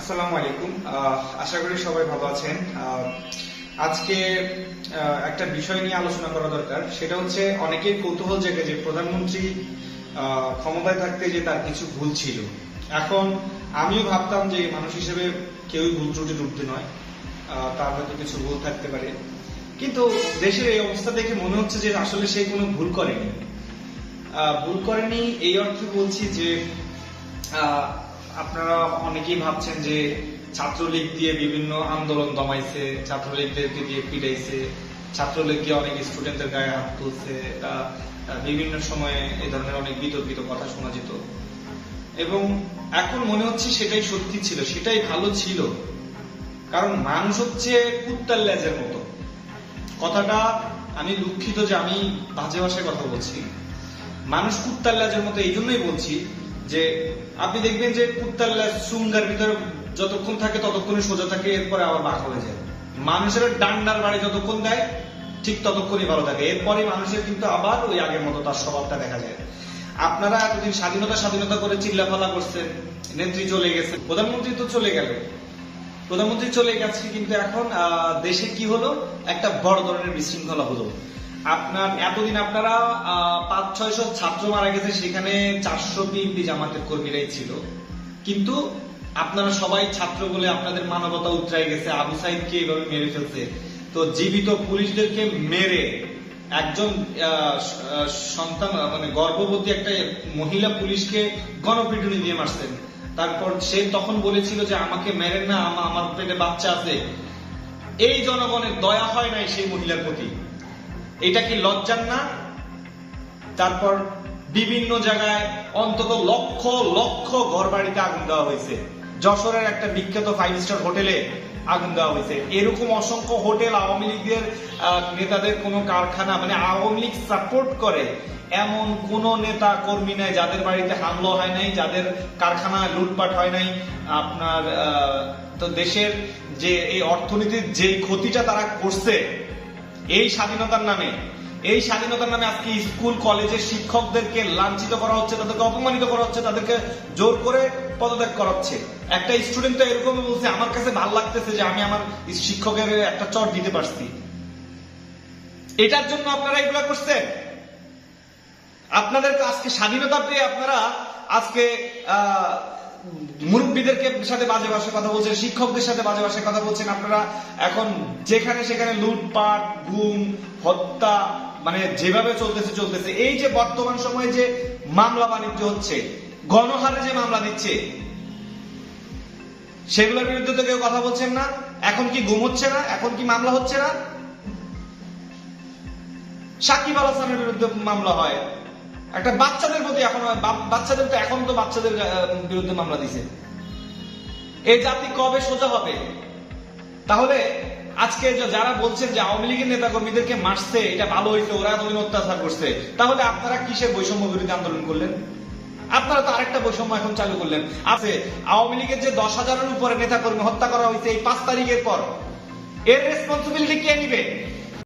আসসালামু আলাইকুম। আশা করি সবাই ভালো আছেন। আজকে একটা বিষয় নিয়ে আলোচনা করা দরকার। সেটা হচ্ছে অনেকের কৌতূহল জেগে যে প্রধানমন্ত্রী ক্ষমতায় থাকতে যে তার কিছু ভুল ছিল। এখন আমিও ভাবতাম যে মানুষ হিসেবে কেউই ভুল ত্রুটি ঢুকতে নয়। তার হয়তো কিছু ভুল থাকতে পারে। কিন্তু দেশের এই অবস্থা দেখে মনে হচ্ছে যে আসলে সে কোনো ভুল করেনি। ভুল করেনি এই অর্থে বলছি যে আপনারা অনেকেই ভাবছেন যে ছাত্রলীগ দিয়ে বিভিন্ন আন্দোলন দমাইছে, ছাত্রলীগদেরকে দিয়ে পিটাইছে ছাত্রলীগ দিয়ে অনেক স্টুডেন্টদের গায়ে হাত তুলছে বিভিন্ন সময়ে এ ধরনের অনেক বিতর্কিত কথা শোনা যেত। এবং এখন মনে হচ্ছে সেটাই সত্যি ছিল, সেটাই ভালো ছিল। কারণ মানুষ হচ্ছে কুত্তার লেজের মতো। কথাটা আমি দুঃখিত যে আমি বাজে ভাষায় কথা বলছি। মানুষ কুত্তার লেজের মতো, এই জন্যই বলছি যে আপনি দেখবেন যে কুত্তার সুঙ্গার ভিতরে যতক্ষণ থাকে ততক্ষণই সোজা থাকে, এরপরে আবার বাঁক হয়ে যায়। মানুষের ডান্ডার বাড়ি যতক্ষণ দেয়, ঠিক ততক্ষণই ভালো থাকে। এরপরে মানুষের কিন্তু আবার ওই আগের মতো তার স্বভাবটা দেখা যায়। আপনারা এতদিন স্বাধীনতা স্বাধীনতা করে চিল্লাফালা করছেন, নেত্রী চলে গেছে। প্রধানমন্ত্রী তো চলে গেল। প্রধানমন্ত্রী চলে গেছে, কিন্তু এখন দেশে কি হলো? একটা বড় ধরনের বিশৃঙ্খলা হলো। আপনার, এতদিন আপনারা পাঁচ, ছয়শো ছাত্র মারা গেছে, সেখানে চারশো বিএনপি জামাতের কর্মীরাই ছিল। কিন্তু আপনারা সবাই ছাত্র বলে আপনাদের মানবতা উতরাই গেছে। আবু সাইদকে এইভাবে মেরে ফেলছে। তো জীবিত পুলিশদেরকে মেরে একজন সন্তান মানে গর্ভবতী একটা মহিলা পুলিশকে গণপিটুনি দিয়ে মারছেন। তারপর সে তখন বলেছিল যে, আমাকে মেরেন না আমার পেটে বাচ্চা আছে। এই জনগণের দয়া হয় নাই সেই মহিলার প্রতি। এটা কি লজ্জার না? তারপর বিভিন্ন জায়গায় অন্তত লক্ষ লক্ষ ঘর বাড়িতে আগুন দেওয়া হয়েছে। যশোরের একটা বিখ্যাত ফাইভ স্টার হোটেলে আগুন দেওয়া হয়েছে। এরকম অসংখ্য হোটেল আওয়ামী লীগের নেতাদের কোনো কারখানা মানে আওয়ামী লীগ সাপোর্ট করে এমন কোন নেতা, কর্মী নাই, যাদের বাড়িতে হামলা হয় নাই, যাদের কারখানায় লুটপাট হয় নাই। আপনার তো দেশের যে এই অর্থনীতির যে ক্ষতিটা তারা করছে এই স্বাধীনতার নামে, এই স্বাধীনতার নামে আজকে স্কুল, কলেজের শিক্ষকদেরকে লাঞ্ছিত করা হচ্ছে, তাদেরকে অপমানিত করা হচ্ছে, তাদেরকে জোর করে পদত্যাগ করা হচ্ছে। একটা স্টুডেন্ট তো এরকম বলছে, আমার কাছে ভালো লাগতেছে যে আমি আমার শিক্ষকের একটা চট দিতে পারছি। এটার জন্য আপনারা এগুলা করছেন? আপনাদের আজকে স্বাধীনতা পেয়ে আপনারা আজকে সাথে বাজে ভাষায় কথা বলছেন, শিক্ষকদের সাথে বাজে ভাষায় কথা বলছেন আপনারা। এখন যেখানে সেখানে লুটপাট, গুম, হত্যা মানে যেভাবে চলতেছে চলতেছে। এই যে বর্তমান সময়ে যে মামলা বাণিজ্য হচ্ছে, গণহারে যে মামলা দিচ্ছে, সেগুলোর বিরুদ্ধে তো কেউ কথা বলছেন না। এখন কি গুম হচ্ছে না? এখন কি মামলা হচ্ছে না? সাকিব আল হাসানের বিরুদ্ধে মামলা হয়। একটা বাচ্চাদের প্রতি এখন বাচ্চাদের তো এখন তো বাচ্চাদের বিরুদ্ধে মামলা দিছে। এই জাতি কবে সোজা হবে? তাহলে আজকে যারা বলছেন যে আওয়ামী লীগের নেতা কর্মীদেরকে মারছে, এটা ভালো হয়েছে ওরা এতদিন অত্যাচার করছে। তাহলে আপনারা কিসের বৈষম্য বিরোধী আন্দোলন করলেন? আপনারা তো আরেকটা বৈষম্য এখন চালু করলেন। আছে, আওয়ামী লীগের যে দশ হাজারের উপরে নেতা কর্মী হত্যা করা হয়েছে এই পাঁচ তারিখের পর, এর রেসপন্সিবিলিটি কে নিবে?